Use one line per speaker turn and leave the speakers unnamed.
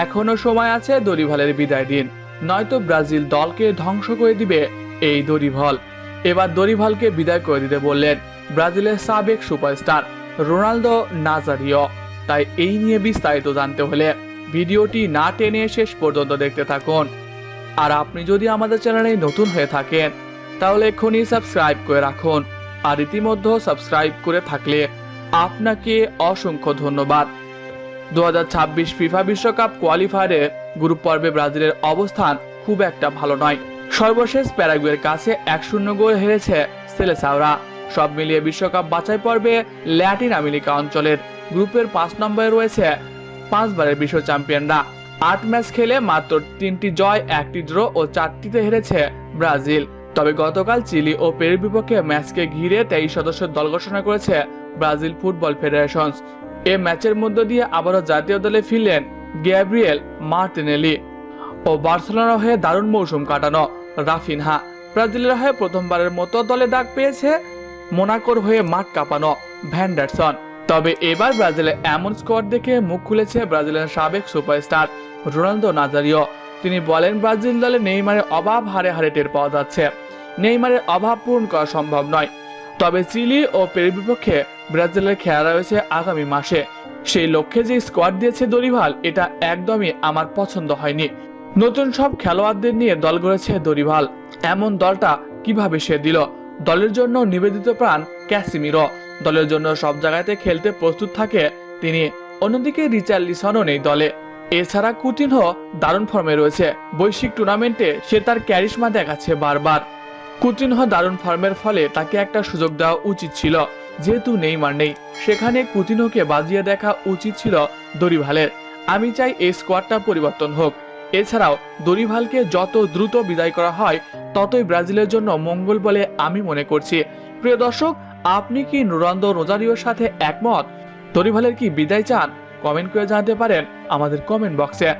এখনও সময় আছে দরিভালের বিদায় দিন। নয়তো ব্রাজিল দলকে ধ্বংস করে দিবে এই দরিভল এবার দরিভালকে বিদায় করে দিতে বললেন ব্রাজিলের সাবেক সুপারস্টার রোনালদো নাজারিও। তাই এই নিয়ে বিস্তারিত জানতে হলে ভিডিওটি না টেনে শেষ পর্যন্ত দেখতে থাকুন। আর আপনি যদি আমাদের চ্যানেলে নতুন হয়ে থাকেন, তাহলে এক্ষুনি সাবস্ক্রাইব করে রাখুন। আর ইতিমধ্যে সাবস্ক্রাইব করে থাকলে আপনাকে অসংখ্য ধন্যবাদ। দু হাজার ছাব্বিশ ফিফা বিশ্বকাপ কোয়ালিফায়ারে গ্রুপ পর্বে ব্রাজিলের অবস্থান খুব একটা ভালো নয়। সর্বশেষ প্যারাগুয়ের কাছে এক শূন্য গোল হেরেছে সেলেসাওরা। সব মিলিয়ে বিশ্বকাপ বাছাই পর্বে ল্যাটিন আমেরিকা অঞ্চলের গ্রুপের পাঁচ নম্বরে রয়েছে পাঁচবারের বিশ্ব চ্যাম্পিয়নরা। আট ম্যাচ খেলে মাত্র তিনটি জয়, একটি ড্র ও চারটিতে হেরেছে ব্রাজিল। তবে গতকাল চিলি ও পেরুর বিপক্ষে ম্যাচকে ঘিরে তেইশ সদস্যের দল ঘোষণা করেছে ব্রাজিল ফুটবল ফেডারেশন এ ম্যাচের মধ্য দিয়ে আবারও জাতীয় দলে ফিরলেন গ্যাব্রিয়েল মার্টিনেলি ও বার্সেলোনার হয়ে দারুণ মৌসুম কাটানো রাফিনহা। ব্রাজিলের হয়ে প্রথমবারের মতো দলে ডাক পেয়েছে মোনাকোর হয়ে মাঠ কাঁপানো ভ্যান্ডারসন। তবে এবার ব্রাজিলের এমন স্কোয়াড দেখে মুখ খুলেছে ব্রাজিলের সাবেক সুপারস্টার রোনালদো নাজারিও। তিনি বলেন, ব্রাজিল দলে নেইমারের অভাব হারে হারে টের পাওয়া যাচ্ছে। নেইমারের অভাব পূরণ করা সম্ভব নয়। তবে চিলি ও পেরুর বিপক্ষে ব্রাজিলের খেলা রয়েছে আগামী মাসে। সেই লক্ষ্যে যে স্কোয়াড দিয়েছে দরিভাল, এটা একদমই আমার পছন্দ হয়নি। নতুন সব খেলোয়াড়দের নিয়ে দল গড়েছে দরিভাল। এমন দলটা কীভাবে সে দিল? দলের জন্য নিবেদিত প্রাণ ক্যাসিমিরো। দলের জন্য সব জায়গাতে খেলতে প্রস্তুত থাকে তিনি। অন্যদিকে রিচার্লিসনও নেই দলে। এছাড়া কুতিনহো দারুণ ফর্মে রয়েছে। বৈশ্বিক টুর্নামেন্টে সে তার ক্যারিশমা দেখাচ্ছে বারবার। কুতিনহো দারুণ ফর্মের ফলে তাকে একটা সুযোগ দেওয়া উচিত ছিল। যেহেতু নেইমার নেই, সেখানে কুতিনহোকে বাজিয়ে দেখা উচিত ছিল দরিভালের। আমি চাই এই স্কোয়াডটা পরিবর্তন হোক। এছাড়াও, দরিভালকে যত দ্রুত বিদায় করা হয়, ততই ব্রাজিলের জন্য মঙ্গল বলে আমি মনে করছি। প্রিয় দর্শক, আপনি কি নুরন্দ রোজারিওর সাথে একমত? দরিভালের কি বিদায় চান? কমেন্ট করে জানাতে পারেন আমাদের কমেন্ট বক্সে।